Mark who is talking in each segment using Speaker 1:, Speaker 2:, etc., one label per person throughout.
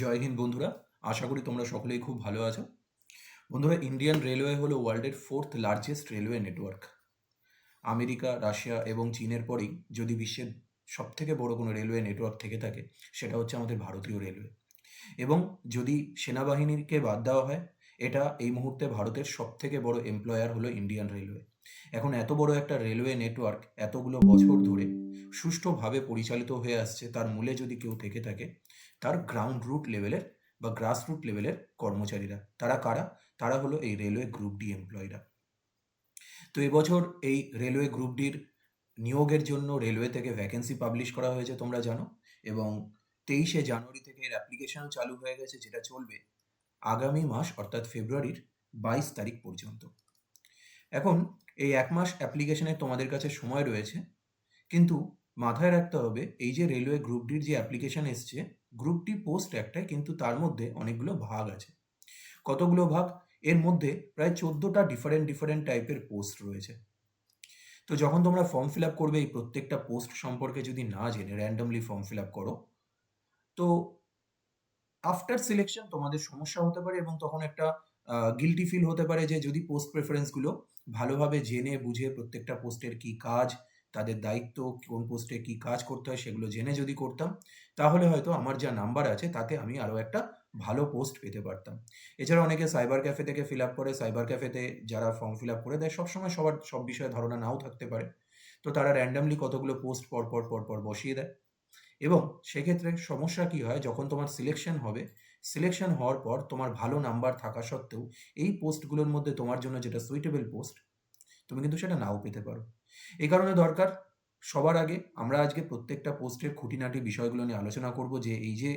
Speaker 1: জয় হিন্দ বন্ধুরা, আশা করি তোমরা সকলেই খুব ভালো আছো। বন্ধুরা ইন্ডিয়ান রেলওয়ে হলো ওয়ার্ল্ডের fourth largest railway network America, Russia এবং চীনের পরেই যদি বিশ্বের সব থেকে বড় কোনো রেলওয়ে নেটওয়ার্ক থেকে থাকে, সেটা হচ্ছে আমাদের ভারতীয় রেলওয়ে এবং যদি সেনাবাহিনীকে বাদ দেওয়া হয়, এটা এই মুহূর্তে ভারতের সব থেকে বড় এমপ্লয়ার হলো ইন্ডিয়ান রেলওয়ে এখন এত বড় একটা রেলওয়ে নেটওয়ার্ক এতগুলো বছর ধরে সুষ্ঠুভাবে পরিচালিত হয়ে আসছে, তার মূলে যদি কেউ থেকে থাকে তার গ্রাউন্ড রুট লেভেলের বা গ্রাস রুট লেভেলের কর্মচারীরা। তারা কারা? তারা হলো এই রেলওয়ে গ্রুপ ডি এমপ্লয়িরা তো এবছর এই রেলওয়ে গ্রুপ ডির নিয়োগের জন্য রেলওয়ে থেকে ভ্যাকেন্সি পাবলিশ করা হয়েছে, তোমরা জানো। এবং তেইশে জানুয়ারি থেকে এর অ্যাপ্লিকেশন চালু হয়ে গেছে, যেটা চলবে আগামী মাস, অর্থাৎ ফেব্রুয়ারির বাইশ তারিখ পর্যন্ত। এখন এই এক মাস অ্যাপ্লিকেশনে তোমাদের কাছে সময় রয়েছে, কিন্তু মাথায় রাখতে হবে, এই যে রেলওয়ে গ্রুপ ডির যে অ্যাপ্লিকেশন এসছে গ্রুপ ডি পোস্ট একটাই, কিন্তু তার মধ্যে অনেকগুলো ভাগ আছে। কতগুলো ভাগ? এর মধ্যে প্রায় চোদ্দোটা ডিফারেন্ট ডিফারেন্ট টাইপের পোস্ট রয়েছে। তো যখন তোমরা ফর্ম ফিল আপ করবে, এই প্রত্যেকটা পোস্ট সম্পর্কে যদি না জেনে র্যান্ডমলি ফর্ম ফিল আপ করো, তো আফটার সিলেকশন তোমাদের সমস্যা হতে পারে এবং তখন একটা গিলটি ফিল হতে পারে যে যদি পোস্ট প্রেফারেন্সগুলো ভালোভাবে জেনে, বুঝে প্রত্যেকটা পোস্টের কি কাজ তাদের দায়িত্ব কোন পোস্টে কি কাজ করতে হয় সেগুলো জেনে যদি করতাম, তাহলে হয়তো আমার যা নাম্বার আছে তাতে আমি আরও একটা ভালো পোস্ট পেতে পারতাম। এছাড়া অনেকে সাইবার ক্যাফে থেকে ফিল আপ করে, সাইবার ক্যাফেতে যারা ফর্ম ফিল আপ করে দেয়, সবসময় সবার, সব বিষয়ে ধারণা নাও থাকতে পারে। তো তারা র্যান্ডামলি কতগুলো পোস্ট পর পর পর পর বসিয়ে দেয়। এবং সেক্ষেত্রে সমস্যা কি হয়, যখন তোমার সিলেকশন হবে সিলেকশন হওয়ার পর তোমার ভালো নাম্বার থাকা সত্ত্বেও এই পোস্টগুলোর মধ্যে তোমার জন্য যেটা সুইটেবল পোস্ট তুমি কিন্তু সেটা নাও পেতে পারো। এই কারণে দরকার সবার আগে আমরা আজকে প্রত্যেকটা পোস্টের খুঁটিনাটি বিষয়গুলো নিয়ে আলোচনা করব যে এই যে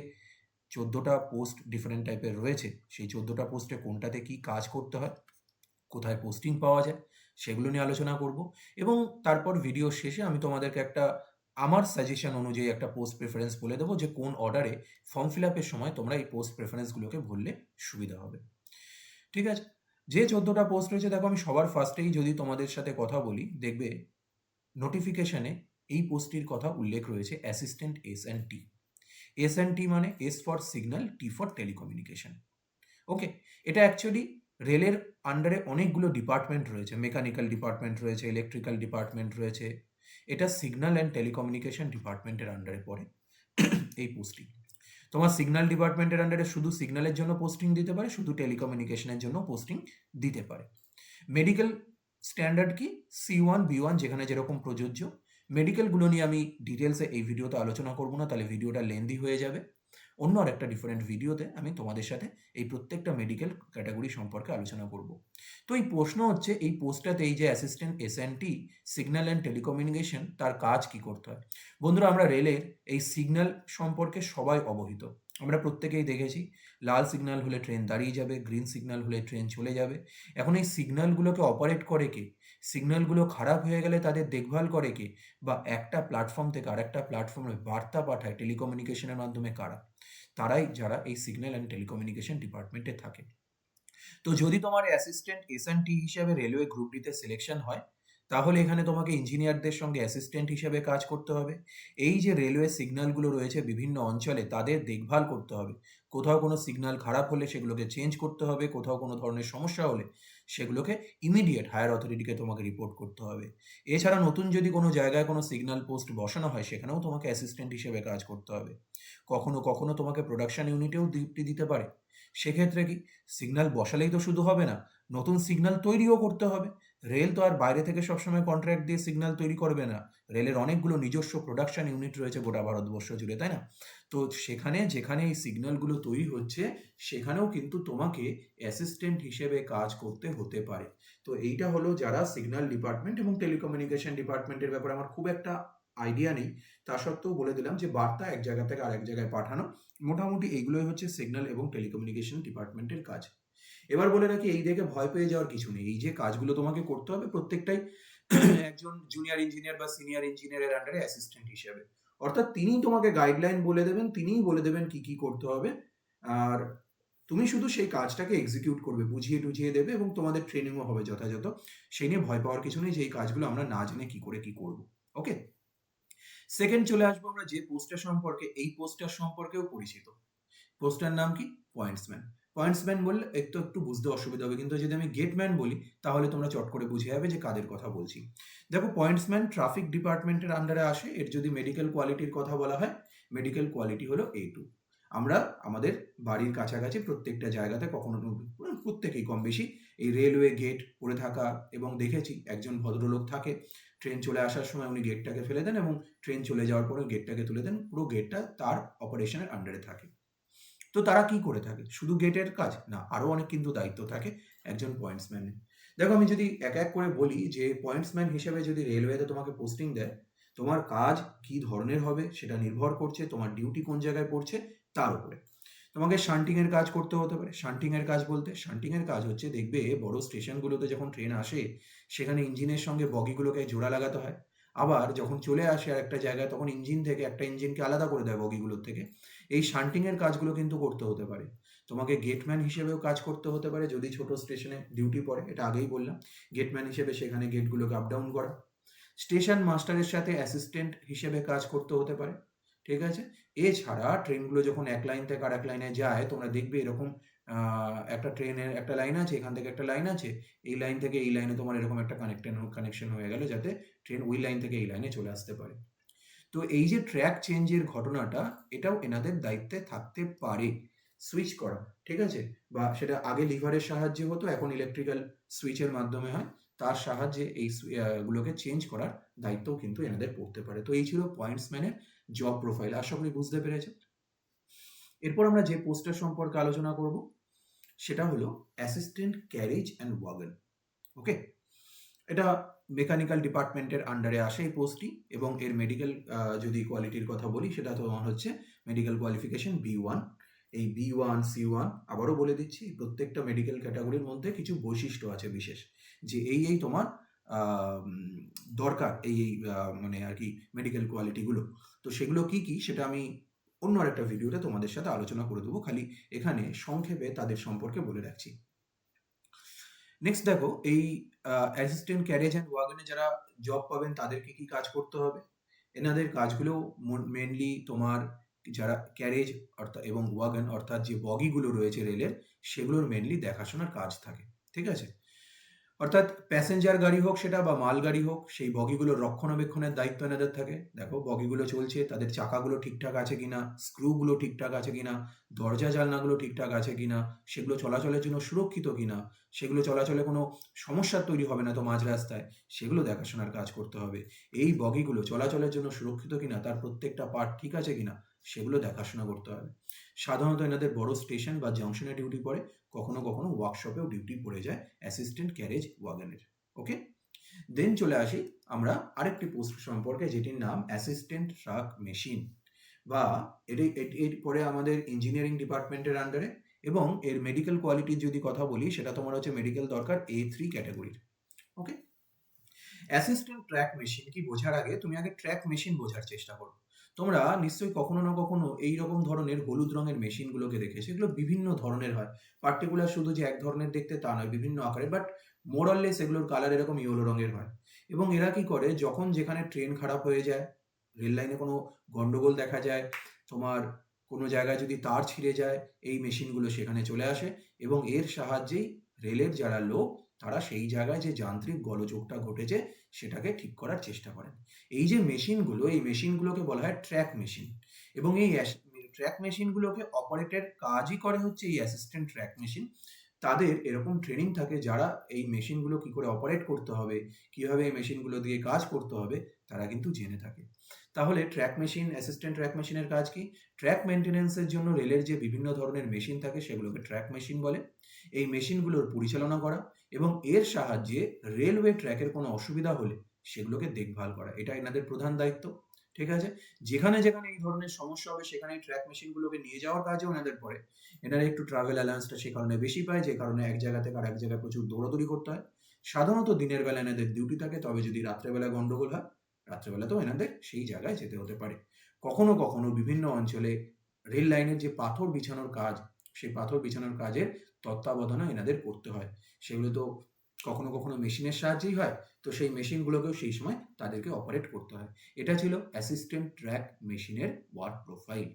Speaker 1: চোদ্দোটা পোস্ট ডিফারেন্ট টাইপের রয়েছে, সেই চোদ্দোটা পোস্টে কোনটাতে কি কাজ করতে হয়, কোথায় পোস্টিং পাওয়া যায়, সেগুলো নিয়ে আলোচনা করব এবং তারপর ভিডিও শেষে আমি তোমাদেরকে একটা আমার সাজেশন অনুযায়ী একটা পোস্ট প্রেফারেন্স বলে দেবো যে কোন অর্ডারে ফর্ম ফিল আপের সময় তোমরা এই পোস্ট প্রেফারেন্সগুলোকে ভরলে সুবিধা হবে। ঠিক আছে? যে চোদ্দোটা পোস্ট রয়েছে, দেখো আমি সবার ফার্স্টেই যদি তোমাদের সাথে কথা বলি, দেখবে নোটিফিকেশনে এই পোস্টটির কথা উল্লেখ রয়েছে assistant S and T S and T মানে S for signal T for telecommunication okay এটা অ্যাকচুয়ালি রেলের আন্ডারে অনেকগুলো ডিপার্টমেন্ট রয়েছে মেকানিক্যাল ডিপার্টমেন্ট রয়েছে ইলেকট্রিক্যাল ডিপার্টমেন্ট রয়েছে। এটা সিগন্যাল অ্যান্ড টেলিকমিউনিকেশন ডিপার্টমেন্টের আন্ডারে পড়ে এই পোস্টিং তোমার সিগন্যাল ডিপার্টমেন্টের আন্ডারে শুধু সিগন্যালের জন্য পোস্টিং দিতে পারে, শুধু টেলিকমিউনিকেশনের জন্য পোস্টিং দিতে পারে। মেডিকেল স্ট্যান্ডার্ড কি? সি ওয়ান বি ওয়ান যেখানে যেরকম প্রযোজ্য। মেডিকেলগুলো নিয়ে আমি ডিটেলসে এই ভিডিওতে আলোচনা করব না, তাহলে ভিডিওটা লেন্দি হয়ে যাবে। অন্য আর একটা ডিফারেন্ট ভিডিওতে আমি তোমাদের সাথে এই প্রত্যেকটা মেডিকেল ক্যাটাগরি সম্পর্কে আলোচনা করব। তো এই প্রশ্ন হচ্ছে, এই পোস্টটাতে এই যে assistant S T signal and telecommunication তার কাজ কি করতে হয়? বন্ধুরা, আমরা রেলের এই সিগন্যাল সম্পর্কে সবাই অবহিত। আমরা প্রত্যেকেই দেখেছি, লাল সিগন্যাল হলে ট্রেন দাঁড়িয়ে যাবে গ্রিন সিগন্যাল হলে ট্রেন চলে যাবে। এখন এই সিগন্যালগুলোকে অপারেট করে কে? সিগন্যালগুলো খারাপ হয়ে গেলে তাদের দেখভাল করে কে? বা একটা প্ল্যাটফর্ম থেকে আরেকটা প্ল্যাটফর্মে বার্তা পাঠায় টেলিকমিউনিকেশনের মাধ্যমে কারা? তারাই যারা এই সিগন্যাল অ্যান্ড টেলিকমিউনিকেশন ডিপার্টমেন্টে থাকে। তো যদি তোমার অ্যাসিস্ট্যান্ট এস টি হিসাবে রেলওয়ে গ্রুপ ডিতে সিলেকশন হয়, তাহলে এখানে তোমাকে ইঞ্জিনিয়ারদের সঙ্গে অ্যাসিস্ট্যান্ট হিসেবে কাজ করতে হবে। এই যে রেলওয়ে সিগন্যালগুলো রয়েছে বিভিন্ন অঞ্চলে, তাদের দেখভাল করতে হবে। কোথাও কোনো সিগন্যাল খারাপ হলে সেগুলোকে চেঞ্জ করতে হবে, কোথাও কোনো ধরনের সমস্যা হলে সেগুলোকে ইমিডিয়েট হায়ার অথরিটিকে তোমাকে রিপোর্ট করতে হবে। এছাড়া নতুন যদি কোনো জায়গায় কোনো সিগন্যাল পোস্ট বসানো হয়, সেখানেও তোমাকে অ্যাসিস্ট্যান্ট হিসেবে কাজ করতে হবে। কখনো কখনো তোমাকে প্রোডাকশন ইউনিটেও ডিউটি দিতে পারে। সেক্ষেত্রে কি? সিগন্যাল বসালেই তো শুধু হবে না, নতুন সিগন্যাল তৈরিও করতে হবে। রেল তো আর বাইরে থেকে সবসময় কন্ট্রাক্ট দিয়ে সিগন্যাল তৈরি করবে না। রেলের অনেকগুলো নিজস্ব প্রোডাকশন ইউনিট রয়েছে গোটা ভারতবর্ষ জুড়ে, তাই না? তো সেখানে, যেখানে এই সিগন্যালগুলো তৈরি হচ্ছে, সেখানেও কিন্তু তোমাকে অ্যাসিস্ট্যান্ট হিসেবে কাজ করতে হতে পারে। তো এইটা হলো যারা সিগন্যাল ডিপার্টমেন্ট এবং টেলিকমিউনিকেশন ডিপার্টমেন্টের ব্যাপারে আমার খুব একটা আইডিয়া নেই। তা সত্ত্বেও বলে দিলাম যে, বার্তা এক জায়গা থেকে আরেক জায়গায় পাঠানো। মোটামুটি এইগুলোই হচ্ছে সিগন্যাল এবং টেলিকমিউনিকেশন ডিপার্টমেন্টের কাজ। এবার বলে রাখি, এই দেখে ভয় পেয়ে যাওয়ার কিছু নেই। এই যে কাজগুলো তোমাকে করতে হবে প্রত্যেকটাই একজন জুনিয়র ইঞ্জিনিয়ার বা সিনিয়র ইঞ্জিনিয়ারের আন্ডারে অ্যাসিস্ট্যান্ট হিসেবে। অর্থাৎ তিনিই তোমাকে গাইডলাইন বলে দেবেন, তিনিই বলে দেবেন কি কি করতে হবে। আর তুমি শুধু সেই কাজটাকে এক্সিকিউট করবে, বুঝিয়ে টুঝিয়ে দেবে এবং তোমাদের ট্রেনিংও হবে যথাযথ। সেই নিয়ে ভয় পাওয়ার কিছু নেই যে এই কাজগুলো আমরা না জেনে কি করে কি করব। ওকে সেকেন্ড চলে আসব আমরা যে পোস্টার সম্পর্কে, এই পোস্টার সম্পর্কেও পরিচিত। পোস্টটার নাম কি? পয়েন্টসম্যান পয়েন্টসম্যান বললে একটু একটু বুঝতে অসুবিধা হবে। কিন্তু যদি আমি গেটম্যান বলি, তাহলে তোমরা চট করে বুঝে যাবে যে কাদের কথা বলছি। দেখো পয়েন্টসম্যান ট্রাফিক ডিপার্টমেন্টের আন্ডারে আসে, এর যদি মেডিকেল কোয়ালিটির কথা বলা হয় মেডিকেল কোয়ালিটি হলো এ টু আমরা আমাদের বাড়ির কাছাকাছি প্রত্যেকটা জায়গাতে কখনো প্রত্যেকেই কম বেশি এই রেলওয়ে গেট পড়ে থাকা এবং দেখেছি একজন ভদ্রলোক থাকে ট্রেন চলে আসার সময় উনি গেটটাকে ফেলে দেন এবং ট্রেন চলে যাওয়ার পরে গেটটাকে তুলে দেন, পুরো গেটটা তার অপারেশনের আন্ডারে থাকে। তো তারা কি করে থাকে? শুধু গেটের কাজ? না আরও অনেক কিন্তু দায়িত্ব থাকে একজন পয়েন্টসম্যানের দেখো, আমি যদি এক এক করে বলি যে পয়েন্টসম্যান হিসেবে যদি রেলওয়েতে তোমাকে পোস্টিং দেয়, তোমার কাজ কি ধরনের হবে সেটা নির্ভর করছে তোমার ডিউটি কোন জায়গায় পড়ছে তার উপরে। তোমাকে শান্টিংয়ের কাজ করতে হতে পারে। শান্টিংয়ের কাজ বলতে শান্টিংয়ের কাজ হচ্ছে দেখবে বড় স্টেশনগুলোতে যখন ট্রেন আসে, সেখানে ইঞ্জিনের সঙ্গে বগিগুলোকে জোড়া লাগাতে হয়। আবার যখন চলে আসে আর একটা জায়গায়, তখন ইঞ্জিন থেকে একটা ইঞ্জিনকে আলাদা করে দেয় বগিগুলোর থেকে। এই শান্টিংয়ের কাজগুলো কিন্তু করতে হতে পারে। তোমাকে গেটম্যান হিসেবেও কাজ করতে হতে পারে, যদি ছোট স্টেশনে ডিউটি পড়ে, এটা আগেই বললাম। গেটম্যান হিসেবে সেখানে গেটগুলোকে আপ ডাউন করা। স্টেশন মাস্টারের সাথে অ্যাসিস্ট্যান্ট হিসেবে কাজ করতে হতে পারে, ঠিক আছে? এছাড়া ট্রেনগুলো যখন এক লাইন থেকে আর এক লাইনে যায়, তোমরা দেখবে এরকম একটা ট্রেনের একটা লাইন আছে, এখান থেকে একটা লাইন আছে, এই লাইন থেকে এই লাইনে তোমার এরকম একটা কানেক্টেন কানেকশন হয়ে গেল, যাতে ট্রেন ওই লাইন থেকে এই লাইনে চলে আসতে পারে। তো এই যে ট্র্যাক চেঞ্জের ঘটনাটা, এটাও এনাদের দায়িত্বে থাকতে পারে। সুইচ করা, ঠিক আছে? বা সেটা আগে লিভারের সাহায্যে হতো, এখন ইলেকট্রিক্যাল সুইচের মাধ্যমে হয়। তার সাহায্যে এই গুলোকে চেঞ্জ করার দায়িত্বও কিন্তু এনাদের পড়তে পারে। তো এই ছিল পয়েন্টসম্যানের জব প্রোফাইল আশা করি বুঝতে পেরেছে এরপর আমরা যে পোস্টার সম্পর্কে আলোচনা করব, সেটা হলো assistant carriage and wagon okay এটা মেকানিক্যাল ডিপার্টমেন্টের আন্ডারে আসে এই পোস্টটি এবং এর মেডিকেল যদি কোয়ালিটির কথা বলি সেটা তোমার হচ্ছে মেডিকেল কোয়ালিফিকেশন বি ওয়ান এই বি ওয়ান সি ওয়ান আবারও বলে দিচ্ছি প্রত্যেকটা মেডিকেল ক্যাটাগরির মধ্যে কিছু বৈশিষ্ট্য আছে বিশেষ। যে এই এই তোমার দরকার এই এই মানে আর কি মেডিকেল কোয়ালিটিগুলো তো সেগুলো কি কি সেটা আমি অন্য আরেকটা ভিডিওতে তোমাদের সাথে আলোচনা করে দেবো। খালি এখানে সংক্ষেপে তাদের সম্পর্কে বলে রাখছি। নেক্সট দেখো, এই অ্যাসিস্ট্যান্ট ক্যারেজ অ্যান্ড ওয়াগনে যারা জব পাবেন, তাদেরকে কি কাজ করতে হবে? এনাদের কাজগুলো মেনলি তোমার যারা ক্যারেজ অর্থাৎ এবং ওয়াগন অর্থাৎ যে বগিগুলো রয়েছে রেলের সেগুলোর মেনলি দেখাশোনার কাজ থাকে, ঠিক আছে? অর্থাৎ প্যাসেঞ্জার গাড়ি হোক সেটা বা মাল গাড়ি হোক, সেই বগিগুলোর রক্ষণাবেক্ষণের দায়িত্ব এনাদের থাকে। দেখো, বগিগুলো চলছে, তাদের চাকাগুলো ঠিকঠাক আছে কিনা স্ক্রুগুলো ঠিকঠাক আছে কিনা, দরজা জানলাগুলো ঠিকঠাক আছে কিনা, সেগুলো চলাচলের জন্য সুরক্ষিত কিনা, সেগুলো চলাচলে কোনো সমস্যার তৈরি হবে না তো মাঝ রাস্তায়, সেগুলো দেখাশোনার কাজ করতে হবে। এই বগিগুলো চলাচলের জন্য সুরক্ষিত কিনা, তার প্রত্যেকটা পার্ট ঠিক আছে কিনা সেগুলো দেখাশোনা করতে হবে। সাধারণত এনাদের বড় স্টেশন বা জংশনে ডিউটি পড়ে, কখনো কখনো ওয়ার্কশপেও ডিউটি পড়ে যায় অ্যাসিস্ট্যান্ট ক্যারেজ ওয়াগনের, ওকে? দেন চলে আসি আমরা আরেকটি পোস্ট সম্পর্কে যেটির নাম অ্যাসিস্ট্যান্ট ট্রাক মেশিন বা এটি এর পরে আমাদের ইঞ্জিনিয়ারিং ডিপার্টমেন্টের আন্ডারে এবং এর মেডিকেল কোয়ালিটির যদি কথা বলি, সেটা তোমার হচ্ছে মেডিকেল দরকার এ থ্রি ক্যাটাগরির ওকে? অ্যাসিস্ট্যান্ট ট্র্যাক মেশিন কি বোঝার আগে তুমি আগে ট্র্যাক মেশিন বোঝার চেষ্টা করো। তোমরা নিশ্চয়ই কখনো না কখনো এই রকম ধরনের হলুদ রঙের মেশিনগুলোকে দেখে, সেগুলো বিভিন্ন ধরনের হয়। পার্টিকুলার শুধু যে এক ধরনের দেখতে তা নয়, বিভিন্ন আকারে বাট মোরাললেস এগুলোর কালার এরকম ইয়েলো রঙের হয়। এবং এরা কি করে, যখন যেখানে ট্রেন খারাপ হয়ে যায়, রেল লাইনে কোনো গন্ডগোল দেখা যায়, তোমার কোনো জায়গায় যদি তার ছিঁড়ে যায়, এই মেশিনগুলো সেখানে চলে আসে এবং এর সাহায্যেই রেলের যারা লোক, তারা সেই জায়গায় যে যান্ত্রিক গলযোগটা ঘটেছে সেটাকে ঠিক করার চেষ্টা করেন। এই যে মেশিনগুলো এই মেশিনগুলোকে বলা হয় ট্র্যাক মেশিন এবং এই ট্র্যাক মেশিনগুলোকে অপারেটের কাজই করে হচ্ছে এই অ্যাসিস্ট্যান্ট ট্র্যাক মেশিন তাদের এরকম ট্রেনিং থাকে যারা এই মেশিনগুলো কি করে অপারেট করতে হবে, কীভাবে এই মেশিনগুলো দিয়ে কাজ করতে হবে, তারা কিন্তু জেনে থাকে। তাহলে ট্র্যাক মেশিন অ্যাসিস্ট্যান্ট ট্র্যাক মেশিনের কাজ কি? ট্র্যাক মেনটেন্যান্সের জন্য রেলের যে বিভিন্ন ধরনের মেশিন থাকে, সেগুলোকে ট্র্যাক মেশিন বলে। এই মেশিনগুলোর পরিচালনা করা এবং এর সাহায্যে রেলওয়ে ট্র্যাকের কোনো অসুবিধা হলে সেগুলোকে দেখভাল করা। এটা এনাদের প্রধান দায়িত্ব, ঠিক আছে? যেখানে যেখানে এই ধরনের সমস্যা হবে, সেখানে ট্র্যাক মেশিনগুলোকে নিয়ে যাওয়ার কাজেও এনাদের পড়ে। এনারা একটু ট্রাভেল অ্যালায়েন্সটা সে কারণে বেশি পায়, যে কারণে এক জায়গা থেকে আর এক জায়গায় প্রচুর দৌড়াদৌড়ি করতে হয়। সাধারণত দিনের বেলা এনাদের ডিউটি থাকে, তবে যদি রাত্রেবেলা গন্ডগোল হয়, রাত্রেবেলাতেও এনাদের সেই জায়গায় যেতে হতে পারে। কখনো কখনো বিভিন্ন অঞ্চলে রেল লাইনের যে পাথর বিছানোর কাজ, সেই পাথর বিছানোর কাজের তত্ত্বাবধানও এনাদের করতে হয়। সেগুলো তো কখনো কখনো মেশিনের সাহায্যেই হয়, তো সেই মেশিনগুলোকেও সেই সময় তাদেরকে অপারেট করতে হয়। এটা ছিল অ্যাসিস্ট্যান্ট ট্র্যাক মেশিনের ওয়ার্ক প্রোফাইল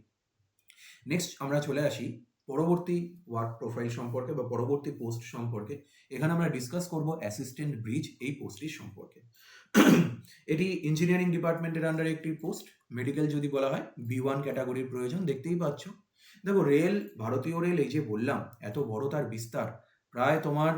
Speaker 1: নেক্সট আমরা চলে আসি পরবর্তী ওয়ার্ক প্রোফাইল সম্পর্কে বা পরবর্তী পোস্ট সম্পর্কে। এখানে আমরা ডিসকাস করব অ্যাসিস্ট্যান্ট ব্রিজ এই পোস্টটির সম্পর্কে। এটি ইঞ্জিনিয়ারিং ডিপার্টমেন্টের আন্ডারে একটি পোস্ট মেডিকেল যদি বলা হয় বি ওয়ান ক্যাটাগরির প্রয়োজন, দেখতেই পাচ্ছ। দেখো রেল ভারতীয় রেল এই যে বললাম, এত বড় তার বিস্তার। প্রায় তোমার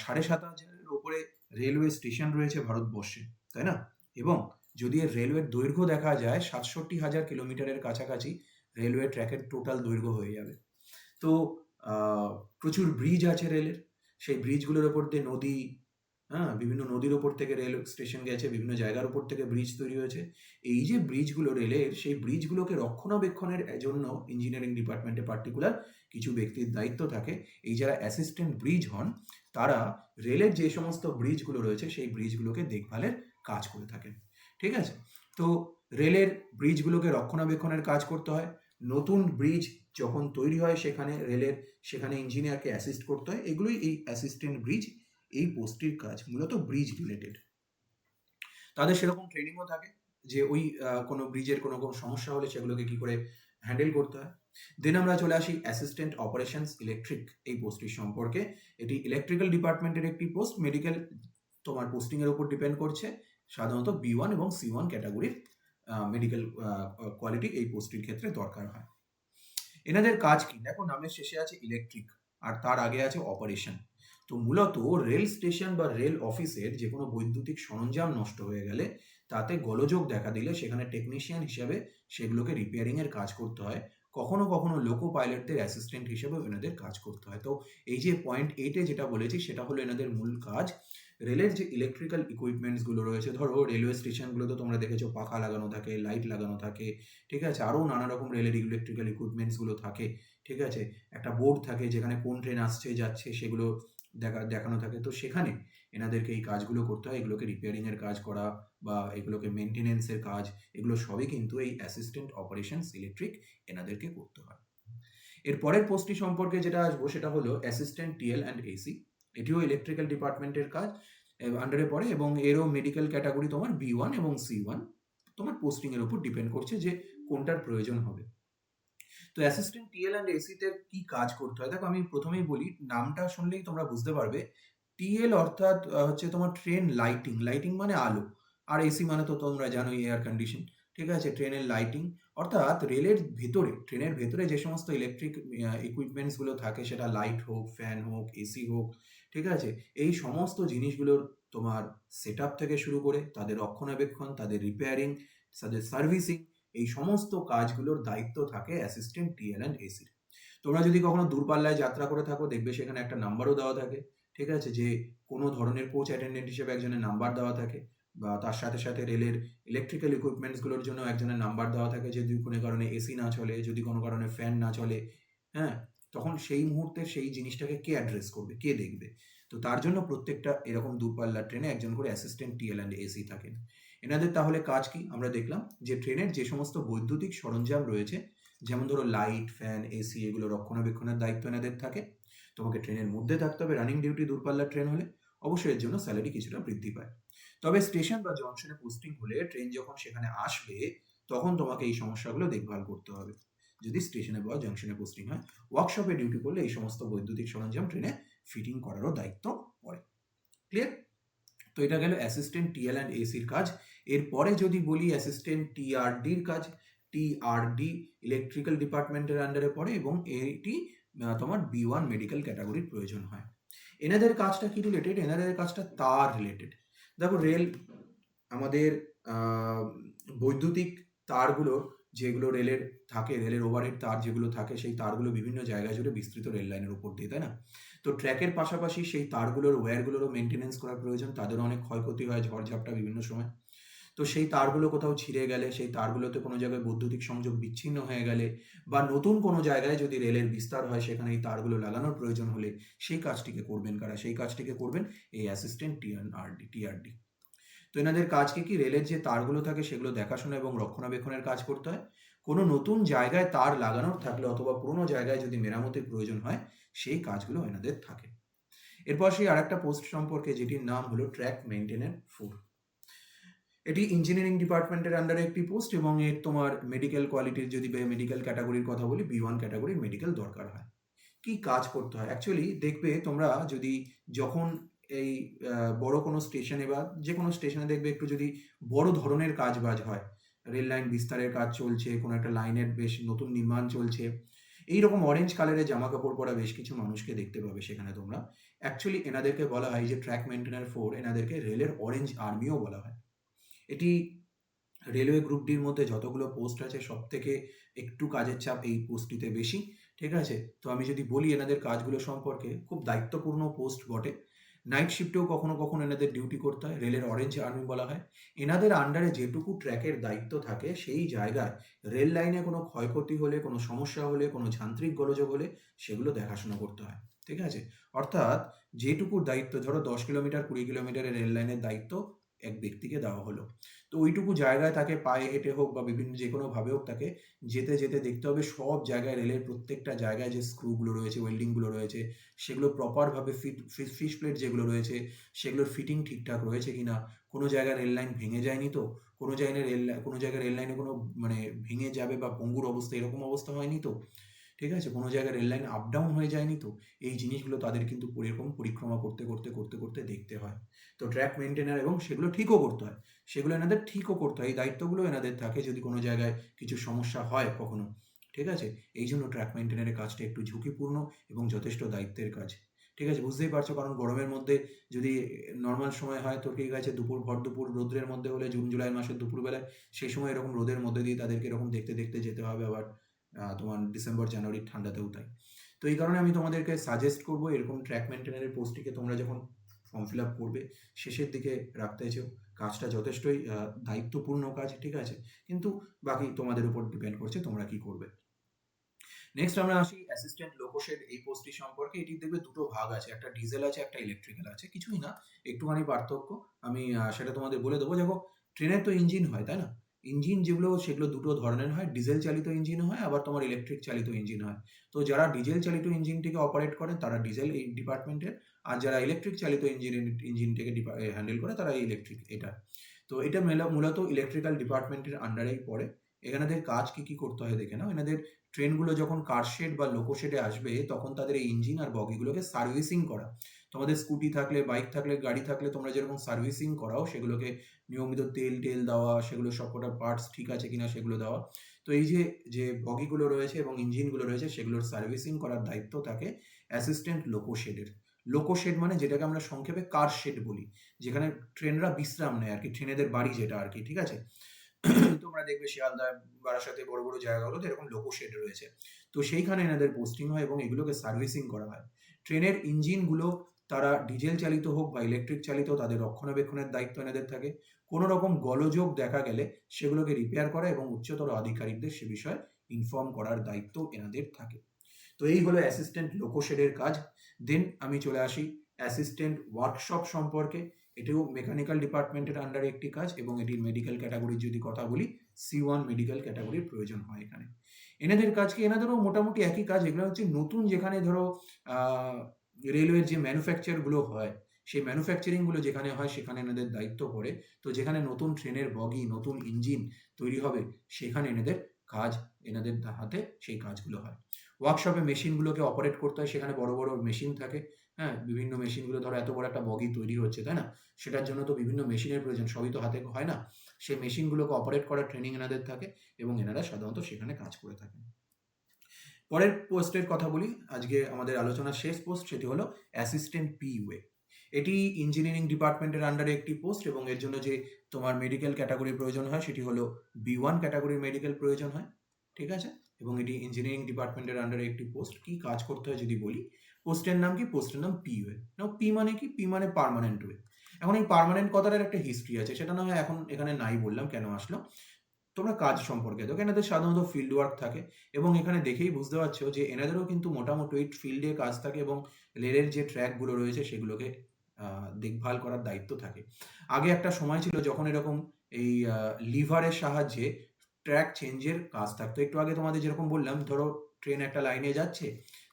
Speaker 1: সাড়ে সাত হাজারের ওপরে রেলওয়ে স্টেশন রয়েছে ভারতবর্ষে, তাই না? এবং যদি এর রেলওয়ের দৈর্ঘ্য দেখা যায়, সাতষট্টি হাজার কিলোমিটারের কাছাকাছি রেলওয়ে ট্র্যাকের টোটাল দৈর্ঘ্য হয়ে যাবে। তো প্রচুর ব্রিজ আছে রেলের সেই ব্রিজগুলোর ওপর দিয়ে নদী হ্যাঁ বিভিন্ন নদীর ওপর থেকে রেল স্টেশন গেছে, বিভিন্ন জায়গার উপর থেকে ব্রিজ তৈরি হয়েছে। এই যে ব্রিজগুলো রেলের সেই ব্রিজগুলোকে রক্ষণাবেক্ষণের জন্য ইঞ্জিনিয়ারিং ডিপার্টমেন্টে পার্টিকুলার কিছু ব্যক্তির দায়িত্ব থাকে। এই যারা অ্যাসিস্ট্যান্ট ব্রিজ হন, তারা রেলের যে সমস্ত ব্রিজগুলো রয়েছে, সেই ব্রিজগুলোকে দেখভালের কাজ করে থাকেন। ঠিক আছে? তো রেলের ব্রিজগুলোকে রক্ষণাবেক্ষণের কাজ করতে হয়। নতুন ব্রিজ যখন তৈরি হয় সেখানে রেলের সেখানে ইঞ্জিনিয়ারকে অ্যাসিস্ট করতে হয়। এগুলোই এই অ্যাসিস্ট্যান্ট ব্রিজ এই পোস্টটির কাজ মূলত ব্রিজ রিলেটেড তাদের সেরকম ট্রেনিংও থাকে যে ওই কোনো ব্রিজের কোনো কোনো সমস্যা হলে সেগুলোকে কি করে হ্যান্ডেল করতে হয়। দেন আমরা চলে আসি অ্যাসিস্ট্যান্ট অপারেশনস ইলেকট্রিক এই পোস্টটির সম্পর্কে। এটি ইলেকট্রিক্যাল ডিপার্টমেন্টের একটি পোস্ট মেডিকেল তোমার পোস্টিংয়ের উপর ডিপেন্ড করছে। সাধারণত বি ওয়ান এবং সি ওয়ান ক্যাটাগরির মেডিকেল কোয়ালিটি এই পোস্টটির ক্ষেত্রে দরকার হয়। এনাদের কাজ কি? দেখো, নামের শেষে আছে ইলেকট্রিক আর তার আগে আছে অপারেশন তো মূলত রেল স্টেশন বা রেল অফিসের যে কোনো বৈদ্যুতিক সরঞ্জাম নষ্ট হয়ে গেলে তাতে গোলযোগ দেখা দিলে সেখানে টেকনিশিয়ান হিসেবে সেগুলোকে রিপেয়ারিং এর কাজ করতে হয়। কখনো কখনো লোকো পাইলটদের অ্যাসিস্ট্যান্ট হিসেবে এনাদের কাজ করতে হয়। তো এই যে পয়েন্ট এইটে যেটা বলেছি, সেটা হলো এনাদের মূল কাজ। রেলের যে ইলেকট্রিক্যাল ইকুইপমেন্টসগুলো রয়েছে, ধরো রেলওয়ে স্টেশনগুলোতে তোমরা দেখেছ পাখা লাগানো থাকে লাইট লাগানো থাকে, ঠিক আছে? আরও নানা রকম রেলের ইলেকট্রিক্যাল ইকুইপমেন্টসগুলো থাকে, ঠিক আছে? একটা বোর্ড থাকে যেখানে কোন ট্রেন আসছে, যাচ্ছে, সেগুলো দেখা, দেখানো থাকে। তো সেখানে এনাদেরকে এই কাজগুলো করতে হয়। এগুলোকে রিপেয়ারিংয়ের কাজ করা বা এগুলোকে মেনটেনেন্সের কাজ, এগুলো সবই কিন্তু এই অ্যাসিস্ট্যান্ট অপারেশনস ইলেকট্রিক এনাদেরকে করতে হয়। এর পরের পোস্টটি সম্পর্কে যেটা আসব সেটা হলো অ্যাসিস্ট্যান্ট টিএল অ্যান্ড এসি এটিও ইলেকট্রিক্যাল ডিপার্টমেন্টের কাজ আন্ডারে পড়ে এবং এরও মেডিকেল ক্যাটাগরি তোমার বি ওয়ান এবং সি ওয়ান তোমার পোস্টিংয়ের উপর ডিপেন্ড করছে যে কোনটার প্রয়োজন হবে। তো অ্যাসিস্ট্যান্ট টিএল অ্যান্ড এসিতে কি কাজ করতে হয়? দেখো আমি প্রথমেই বলি, নামটা শুনলেই তোমরা বুঝতে পারবে। টিএল অর্থাৎ হচ্ছে তোমার ট্রেন লাইটিং লাইটিং মানে আলো। আর এসি মানে তো তোমরা জানো এয়ার কন্ডিশন ঠিক আছে? ট্রেনের লাইটিং অর্থাৎ রেলের ভেতরে ট্রেনের ভেতরে যে সমস্ত ইলেকট্রিক ইকুইপমেন্টসগুলো থাকে, সেটা লাইট হোক ফ্যান হোক এসি হোক, ঠিক আছে? এই সমস্ত জিনিসগুলোর তোমার সেট থেকে শুরু করে, তাদের রক্ষণাবেক্ষণ, তাদের রিপেয়ারিং তাদের সার্ভিসিং এই সমস্ত কাজগুলোর দায়িত্ব থাকে অ্যাসিস্ট্যান্ট টিএল অ্যান্ড এসির তোমরা যদি কখনো দূরপাল্লায় যাত্রা করে থাকো, দেখবে সেখানে একটা নাম্বারও দেওয়া থাকে, ঠিক আছে? যে কোনো ধরনের কোচ অ্যাটেন্ডেন্ট হিসেবে একজনের নাম্বার দেওয়া থাকে, বা তার সাথে সাথে রেলের ইলেকট্রিক্যাল ইকুইপমেন্টসগুলোর জন্য একজনের নাম্বার দেওয়া থাকে, যে যদি কোনো কারণে এসি না চলে, যদি কোনো কারণে ফ্যান না চলে হ্যাঁ? তখন সেই মুহূর্তে সেই জিনিসটাকে কে অ্যাড্রেস করবে? কে দেখবে? তো তার জন্য প্রত্যেকটা এরকম দূরপাল্লার ট্রেনে একজন করে অ্যাসিস্ট্যান্ট টিএল অ্যান্ড এসি থাকেন। এনাদের তাহলে কাজ কি? আমরা দেখলাম যে ট্রেনের যে সমস্ত বৈদ্যুতিক সরঞ্জাম রয়েছে, যেমন ধরো লাইট ফ্যান এসি এগুলো রক্ষণাবেক্ষণের দায়িত্ব এনাদের থাকে। তোমাকে ট্রেনের মধ্যে থাকতে হবে রানিং ডিউটি দূরপাল্লার ট্রেন হলে। অবশ্যই এর জন্য স্যালারি কিছুটা বৃদ্ধি পায়। তবে স্টেশন বা জংশনে পোস্টিং হলে ট্রেন যখন সেখানে আসবে, তখন তোমাকে এই সমস্যাগুলো দেখভাল করতে হবে। যদি স্টেশনে বা জংশনে পোস্টিং হয় ওয়ার্কশপে ডিউটি করলে এই সমস্ত বৈদ্যুতিক সরঞ্জাম ট্রেনে ফিটিং করারও দায়িত্ব পড়ে। ক্লিয়ার তো এটা গেল অ্যাসিস্ট্যান্ট টিএল অ্যান্ড এসির কাজ। এরপরে যদি বলি অ্যাসিস্ট্যান্ট টিআরডির কাজ টিআরডি ইলেকট্রিক্যাল ডিপার্টমেন্টের আন্ডারে পড়ে এবং এটি তোমার বি ওয়ান মেডিকেল ক্যাটাগরির প্রয়োজন হয়। এনাদের কাজটা কি রিলেটেড এনাদের কাজটা তার রিলেটেড দেখো রেল আমাদের বৈদ্যুতিক তারগুলো যেগুলো রেলের থাকে, রেলের ওভারহেড তার যেগুলো থাকে, সেই তারগুলো বিভিন্ন জায়গায় জুড়ে বিস্তৃত রেল লাইনের উপর দিয়ে, তাই না? তো ট্র্যাকের পাশাপাশি সেই তারগুলোর ওয়্যারগুলোরও মেনটেনেন্স করার প্রয়োজন, তাদেরও অনেক ক্ষয়ক্ষতি হয় ঝড়ঝাপটা বিভিন্ন সময়। তো সেই তারগুলো কোথাও ছিঁড়ে গেলে, সেই তারগুলোতে কোনো জায়গায় বৈদ্যুতিক সংযোগ বিচ্ছিন্ন হয়ে গেলে বা নতুন কোনো জায়গায় যদি রেলের বিস্তার হয়, সেখানে এই তারগুলো লাগানোর প্রয়োজন হলে সেই কাজটিকে করবেন কারা? সেই কাজটিকে করবেন এই অ্যাসিস্ট্যান্ট টিআরডি টিআরডি তো এনাদের কাজ কি কি রেলের যে তারগুলো থাকে সেগুলো দেখাশোনা এবং রক্ষণাবেক্ষণের কাজ করতে হয়? কোনো নতুন জায়গায় তার লাগানোর থাকলে অথবা পুরোনো জায়গায় যদি মেরামতির প্রয়োজন হয়, সেই কাজগুলো এনাদের থাকে। এরপর সেই আরেকটা পোস্ট সম্পর্কে যেটির নাম হলো ট্র্যাক মেনটেনের ফোর এটি ইঞ্জিনিয়ারিং ডিপার্টমেন্টের আন্ডারে একটি পোস্ট এবং এর তোমার মেডিকেল কোয়ালিটির যদি মেডিকেল ক্যাটাগরির কথা বলি বি ওয়ান ক্যাটাগরির মেডিকেল দরকার হয়। কি কাজ করতে হয়? অ্যাকচুয়ালি দেখবে তোমরা যদি যখন এই বড় কোনো স্টেশনে বা যে কোনো স্টেশনে দেখবে একটু যদি বড় ধরনের কাজ বাজ হয়। রেল লাইন বিস্তারের কাজ চলছে, কোনো একটা লাইনের বেশ নতুন নির্মাণ চলছে। এই রকম অরেঞ্জ কালারের জামা কাপড় পরা বেশ কিছু মানুষকে দেখতে পাবে সেখানে তোমরা। অ্যাকচুয়ালি এনাদেরকে বলা হয় যে ট্র্যাক মেনটেনার ফোর এনাদেরকে রেলের অরেঞ্জ আর্মিও বলা হয়। এটি রেলওয়ে গ্রুপ ডির মধ্যে যতগুলো পোস্ট আছে সব থেকে একটু কাজের চাপ এই পোস্টটিতে বেশি। ঠিক আছে? তো আমি যদি বলি এনাদের কাজগুলো সম্পর্কে, খুব দায়িত্বপূর্ণ পোস্ট বটে। নাইট শিফটেও কখনো কখনো এনাদের ডিউটি করতে হয় রেলের অরেঞ্জ আর্মি বলা হয়। এনাদের আন্ডারে যেটুকু ট্র্যাকের দায়িত্ব থাকে, সেই জায়গায় রেল লাইনে কোনো ক্ষয়ক্ষতি হলে, কোনো সমস্যা হলে, কোনো যান্ত্রিক গোলযোগ হলে, সেগুলো দেখাশোনা করতে হয়। ঠিক আছে? অর্থাৎ যেটুকুর দায়িত্ব, ধরো দশ কিলোমিটার, কুড়ি কিলোমিটারের রেল লাইনের দায়িত্ব এক ব্যক্তিকে দেওয়া হলো। তো ওইটুকু জায়গায় তাকে পায়ে হেঁটে হোক বা বিভিন্ন যে কোনোভাবে হোক তাকে যেতে যেতে দেখতে হবে। সব জায়গায় রেলের প্রত্যেকটা জায়গায় যে স্ক্রুগুলো রয়েছে ওয়েল্ডিংগুলো রয়েছে, সেগুলো প্রপারভাবে ফিট ফিশ প্লেট যেগুলো রয়েছে, সেগুলোর ফিটিং ঠিকঠাক রয়েছে কিনা, কোনো জায়গায় রেল লাইন ভেঙে যায়নি তো? কোনো জায়গায় রেল কোনো জায়গায় রেল লাইনে কোনো মানে ভেঙে যাবে বা পঙ্গুর অবস্থা এরকম অবস্থা হয়নি তো? ঠিক আছে? কোনো জায়গায় রেল লাইন আপ ডাউন হয়ে যায়নি তো? এই জিনিসগুলো তাদের কিন্তু এরকম পরিক্রমা করতে করতে করতে করতে দেখতে হয়। তো ট্র্যাক মেনটেনার এবং সেগুলো ঠিকও করতে হয়। সেগুলো এনাদের ঠিকও করতে হয়। এই দায়িত্বগুলো এনাদের থাকে যদি কোনো জায়গায় কিছু সমস্যা হয় কখনো। ঠিক আছে? এই জন্য ট্র্যাক মেনটেনারের কাজটা একটু ঝুঁকিপূর্ণ এবং যথেষ্ট দায়িত্বের কাজ। ঠিক আছে? বুঝতেই পারছ? কারণ গরমের মধ্যে যদি নর্মাল সময় হয় তো ঠিক আছে, দুপুর, ভর দুপুর, রোদ্রের মধ্যে হলে জুন, জুলাই মাসের দুপুরবেলায় সেই সময় এরকম রোদের মধ্যে দিয়ে তাদেরকে এরকম দেখতে দেখতে যেতে হবে আবার। তোমার ডিসেম্বর জানুয়ারির ঠান্ডাতেও তাই। তো এই কারণে আমি তোমাদেরকে সাজেস্ট করব এরকম ট্র্যাক মেনটেনারের পোস্টটিকে তোমরা যখন ফর্ম ফিল আপ করবে, শেষের দিকে রাখতে চেয়েছো কাজটা যথেষ্টই দায়িত্বপূর্ণ কাজ, ঠিক আছে? কিন্তু বাকি তোমাদের উপর ডিপেন্ড করছে তোমরা কি করবে। নেক্সট আমরা আসি অ্যাসিস্ট্যান্ট লোকোশেড এই পোস্টটি সম্পর্কে। এটি দেখবে দুটো ভাগ আছে, একটা ডিজেল আছে, একটা ইলেকট্রিক্যাল আছে। কিছুই না, একটুখানি পার্থক্য। আমি সেটা তোমাদের বলে দেবো। দেখো ট্রেনের তো ইঞ্জিন হয়, তাই না? ইঞ্জিন যেগুলো সেগুলো দুটো ধরনের হয়, ডিজেল চালিত ইঞ্জিন হয়, আবার তোমার ইলেকট্রিক চালিত ইঞ্জিন হয়। তো যারা ডিজেল চালিত ইঞ্জিনটিকে অপারেট করে তারা ডিজেল ডিপার্টমেন্টের আর যারা ইলেকট্রিক চালিত ইঞ্জিন, ইঞ্জিনটিকে হ্যান্ডেল করে, তারা ইলেকট্রিক এটা। তো এটা মেলা- মূলত ইলেকট্রিক্যাল ডিপার্টমেন্টের আন্ডারেই পড়ে। এখানেদের কাজ কি কি করতে হয় দেখে নাও। এনাদের ট্রেনগুলো যখন কারশেড বা লোকোশেডে আসবে, তখন তাদের এই ইঞ্জিন আর বগিগুলোকে সার্ভিসিং করা। তোমাদের স্কুটি থাকলে, বাইক থাকলে, গাড়ি থাকলে তোমরা যেরকম সার্ভিসিং করাও, সেগুলোকে নিয়মিত তেল, টেল দেওয়া, সেগুলো সবকটা পার্টস ঠিক আছে কিনা সেগুলো দেওয়া। তো এই যে যে বগিগুলো রয়েছে এবং ইঞ্জিনগুলো রয়েছে, সেগুলোর সার্ভিসিং করার দায়িত্ব থাকে অ্যাসিস্ট্যান্ট লোকোশেডের লোকোশেড মানে যেটাকে আমরা সংক্ষেপে কার শেড বলি, যেখানে ট্রেনরা বিশ্রাম নেয় আর কি, ট্রেনেদের বাড়ি যেটা আর কি, ঠিক আছে? তোমরা দেখবে শিয়ালদা, বারাসাতে বড় বড় জায়গাগুলোতে এরকম লোকো শেড রয়েছে। তো সেইখানে এনাদের পোস্টিং হয় এবং এগুলোকে সার্ভিসিং করা হয়। ট্রেনের ইঞ্জিনগুলো তারা ডিজেল চালিত হোক বা ইলেকট্রিক চালিত তাদের রক্ষণাবেক্ষণের দায়িত্ব এনাদের থাকে। কোনো রকম গলযোগ দেখা গেলে সেগুলোকে রিপেয়ার করা এবং উচ্চতর আধিকারিকদের সে বিষয়ে ইনফর্ম করার দায়িত্ব এনাদের থাকে। তো এই হলো অ্যাসিস্ট্যান্ট লোকোশেডের কাজ। দেন আমি চলে আসি অ্যাসিস্ট্যান্ট ওয়ার্কশপ সম্পর্কে। এটিও মেকানিক্যাল ডিপার্টমেন্টের আন্ডারে একটি কাজ এবং এটির মেডিকেল ক্যাটাগরির যদি কথা বলি সি ওয়ান মেডিকেল ক্যাটাগরির প্রয়োজন হয় এখানে। এনাদের কাজকে এনাদেরও মোটামুটি একই কাজ। এগুলো হচ্ছে নতুন যেখানে ধরো রেলওয়ের যে ম্যানুফ্যাকচারগুলো হয়, সেই ম্যানুফ্যাকচারিংগুলো যেখানে হয় সেখানে এনাদের দায়িত্ব পড়ে। তো যেখানে নতুন ট্রেনের বগি নতুন ইঞ্জিন তৈরি হবে, সেখানে এনাদের কাজ, এনাদের হাতে সেই কাজগুলো হয়। ওয়ার্কশপে মেশিনগুলোকে অপারেট করতে হয়, সেখানে বড় বড় মেশিন থাকে। হ্যাঁ বিভিন্ন মেশিনগুলো ধরো এত বড় একটা বগি তৈরি হচ্ছে, তাই না? সেটার জন্য তো বিভিন্ন মেশিনের প্রয়োজন, সবই তো হাতে হয় না। সেই মেশিনগুলোকে অপারেট করার ট্রেনিং এনাদের থাকে এবং এনারা সাধারণত সেখানে কাজ করে থাকেন। পরের পোস্টের কথা বলি। আজকে আমাদের আলোচনার শেষ পোস্ট সেটি হলো অ্যাসিস্ট্যান্ট পিইউএ এটি ইঞ্জিনিয়ারিং ডিপার্টমেন্টের আন্ডারে একটি পোস্ট এবং এর জন্য যে তোমার মেডিকেল ক্যাটাগরির প্রয়োজন হয় সেটি হলো বি ওয়ান ক্যাটাগরির মেডিকেল প্রয়োজন হয়, ঠিক আছে? এবং এটি ইঞ্জিনিয়ারিং ডিপার্টমেন্টের আন্ডারে একটি পোস্ট কি কাজ করতে হয় যদি বলি পোস্টের নাম কি? পোস্টের নাম পি ওয়ে নাও পি মানে কি? পি মানে পারমানেন্ট ওয়ে এখন এই পারমানেন্ট কথাটার একটা হিস্ট্রি আছে। সেটা না হয় এখন এখানে নাই বললাম কেন আসলো। তোমরা কাজ সম্পর্কে দেখো। এনাদের সাধারণত ফিল্ড ওয়ার্ক থাকে এবং এখানে দেখেই বুঝতে পারছ যে এনাদেরও কিন্তু মোটামুটি ফিল্ডে কাজ থাকে এবং রেলের যে ট্র্যাকগুলো রয়েছে সেগুলোকে দেখভাল করার দায়িত্ব থাকে। আগে একটা সময় ছিল যখন এরকম এই লিভারের সাহায্যে ট্র্যাক চেঞ্জের কাজ থাকতো। একটু আগে তোমাদের যেরকম বললাম, ধরো ট্রেন একটা লাইনে যাচ্ছে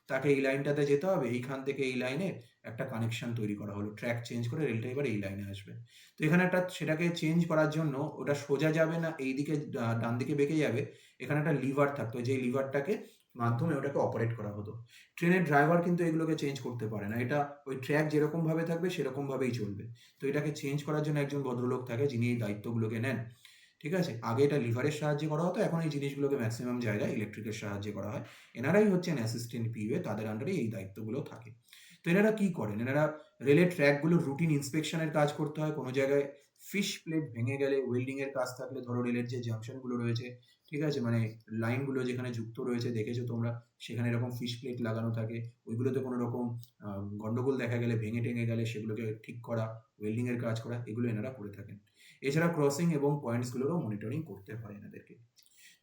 Speaker 1: তাকে এই লাইনটাতে যেতে হবে। এইখান থেকে এই লাইনে একটা কানেকশন তৈরি করা হলো। ট্র্যাক চেঞ্জ করে রেলটা এবার এই লাইনে আসবে। তো এখানে একটা সেটাকে চেঞ্জ করার জন্য ওটা সোজা যাবে না এই দিকে ডান দিকে বেঁকে যাবে। এখানে একটা লিভার থাকতো যে লিভারটাকে মাধ্যমে ওটাকে অপারেট করা হতো। ট্রেনের ড্রাইভার কিন্তু এগুলোকে চেঞ্জ করতে পারে না। এটা ওই ট্র্যাক যেরকম ভাবে থাকবে, সেরকম ভাবেই চলবে। তো এটাকে চেঞ্জ করার জন্য একজন ভদ্রলোক থাকে, যিনি এই দায়িত্বগুলোকে নেন। ঠিক আছে? আগে এটা লিভারের সাহায্যে করা হতো, এখন এই জিনিসগুলোকে ম্যাক্সিমাম জায়গায় ইলেকট্রিকের সাহায্যে করা হয়। এনারাই হচ্ছেন অ্যাসিস্ট্যান্ট পিওয়ে তাদের আন্ডারে এই দায়িত্বগুলো থাকে। তো এনারা কি করেন? এনারা রেলের ট্র্যাকগুলোর রুটিন ইন্সপেকশনের কাজ করতে হয়। কোনো জায়গায় ফিশ প্লেট ভেঙে গেলে ওয়েল্ডিং এর কাজ থাকলে ধরো রেলের যে জাংশনগুলো রয়েছে, ঠিক আছে? মানে লাইনগুলো যেখানে যুক্ত রয়েছে, দেখেছ তোমরা? সেখানে এরকম ফিশ প্লেট লাগানো থাকে। ওইগুলোতে কোনো রকম গন্ডগোল দেখা গেলে ভেঙে টেঙে গেলে সেগুলোকে ঠিক করা ওয়েল্ডিং এর কাজ করা, এগুলো এনারা করে থাকেন। এছাড়া ক্রসিং এবং পয়েন্টসগুলোরও মনিটরিং করতে হয় এনাদেরকে।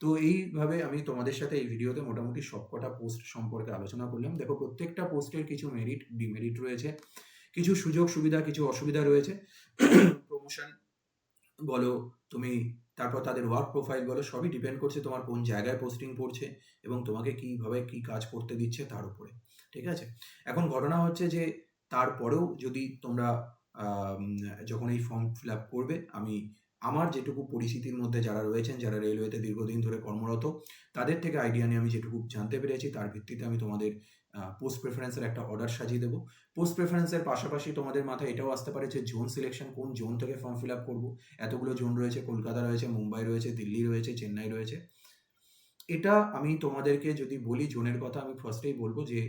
Speaker 1: তো এইভাবে আমি তোমাদের সাথে এই ভিডিওতে মোটামুটি সবকটা পোস্ট সম্পর্কে আলোচনা করলাম। দেখো, প্রত্যেকটা পোস্টের কিছু মেরিট ডিমেরিট রয়েছে। কিছু সুযোগ সুবিধা, কিছু অসুবিধা রয়েছে। প্রমোশন বলো, তুমি তারপর তাদের ওয়ার্ক প্রোফাইল বলো, সবই ডিপেন্ড করছে তোমার কোন জায়গায় পোস্টিং পড়ছে এবং তোমাকে কীভাবে কি কাজ করতে দিচ্ছে তার উপরে। ঠিক আছে? এখন ঘটনা হচ্ছে যে, তারপরেও যদি তোমরা যখন এই ফর্ম ফিল আপ করবে, আমি আমার যেটুকু পরিস্থিতির মধ্যে যারা রয়েছেন, যারা রেলওয়েতে দীর্ঘদিন ধরে কর্মরত, তাদের থেকে আইডিয়া নিয়ে আমি যেটুকু জানতে পেরেছি, তার ভিত্তিতে আমি তোমাদের পোস্ট প্রেফারেন্সের একটা অর্ডার সাজিয়ে দেবো। পোস্ট প্রেফারেন্সের পাশাপাশি তোমাদের মাথায় এটাও আসতে পারে যে জোন সিলেকশন কোন জোন থেকে ফর্ম ফিল আপ করব? এতগুলো জোন রয়েছে, কলকাতা রয়েছে, মুম্বাই রয়েছে, দিল্লি রয়েছে, চেন্নাই রয়েছে। এটা আমি তোমাদেরকে যদি বলি জোনের কথা আমি ফার্স্টেই বলব যে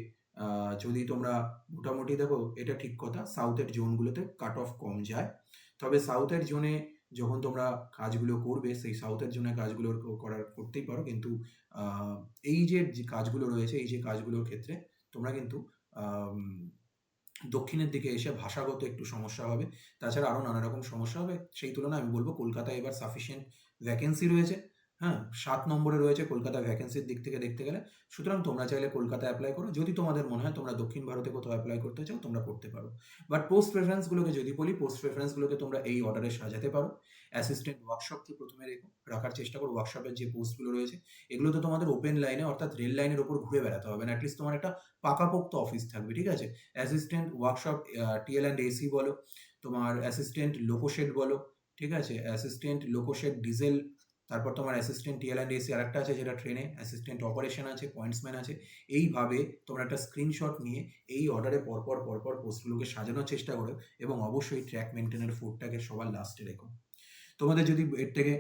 Speaker 1: যদি তোমরা মোটামুটি দেখো, এটা ঠিক কথা সাউথের জোনগুলোতে কাট অফ কম যায়। তবে সাউথের জোনে যখন তোমরা কাজগুলো করবে, সেই সাউথের জোনে কাজগুলো করার, করতেই পারো। কিন্তু এই যে কাজগুলো রয়েছে, এই যে কাজগুলোর ক্ষেত্রে তোমরা কিন্তু দক্ষিণের দিকে এসে ভাষাগত একটু সমস্যা হবে। তাছাড়া আরও নানা রকম সমস্যা হবে। সেই তুলনায় আমি বলব, কলকাতায় এবার সাফিসিয়েন্ট ভ্যাকেন্সি রয়েছে। হ্যাঁ সাত নম্বরে রয়েছে কলকাতা ভ্যাকেন্সির দিক থেকে দেখতে গেলে। সুতরাং তোমরা চাইলে কলকাতা অ্যাপ্লাই করো। যদি তোমাদের মনে হয় তোমরা দক্ষিণ ভারতে কোথাও অ্যাপ্লাই করতে চাও, তোমরা করতে পারো। বাট পোস্ট প্রেফারেন্সগুলোকে যদি বলি পোস্ট প্রেফারেন্সগুলোকে তোমরা এই অর্ডারে সাজাতে পারো। অ্যাসিস্ট্যান্ট ওয়ার্কশপকে প্রথমে রেখো। রাখার চেষ্টা করো ওয়ার্কশপের যে পোস্টগুলো রয়েছে, এগুলো তো তোমাদের ওপেন লাইনে অর্থাৎ রেল লাইনের ওপর ঘুরে বেড়াতে হবে। না অ্যাটলিস্ট তোমার একটা পাকাপোক্ত অফিস থাকবে, ঠিক আছে? Assistant workshop TL and AC বলো, তোমার অ্যাসিস্ট্যান্ট লোকোশেড বলো, ঠিক আছে? অ্যাসিস্ট্যান্ট লোকোশেড ডিজেল তারপর তোমার অ্যাসিস্ট্যান্ট টিএল অ্যান্ড এসি আরেকটা আছে যেটা ট্রেনে অ্যাসিস্ট্যান্ট অপারেশন আছে পয়েন্টসম্যান আছে। এইভাবে তোমরা একটা স্ক্রিনশট নিয়ে এই অর্ডারে পরপর পরপর পোস্টগুলোকে সাজানোর চেষ্টা করো এবং অবশ্যই ট্র্যাক মেনটেনের ফুডটাকে সবার লাস্টে রেখো। তোমাদের যদি এর থেকে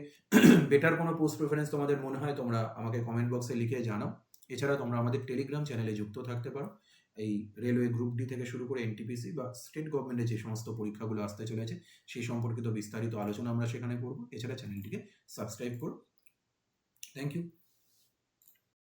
Speaker 1: বেটার কোনো পোস্ট প্রেফারেন্স তোমাদের মনে হয়, তোমরা আমাকে কমেন্ট বক্সে লিখে জানাও। এছাড়া তোমরা আমাদের টেলিগ্রাম চ্যানেলে যুক্ত থাকতে পারো। এই রেলওয়ে গ্রুপ ডি থেকে শুরু করে এনটিপিসি বা স্টেট গভর্নমেন্টের যে সমস্ত পরীক্ষাগুলো আসতে চলেছে, সেই সম্পর্কিত বিস্তারিত আলোচনা আমরা সেখানে করব। এছাড়া চ্যানেলটিকে সাবস্ক্রাইব করুন থ্যাংক ইউ।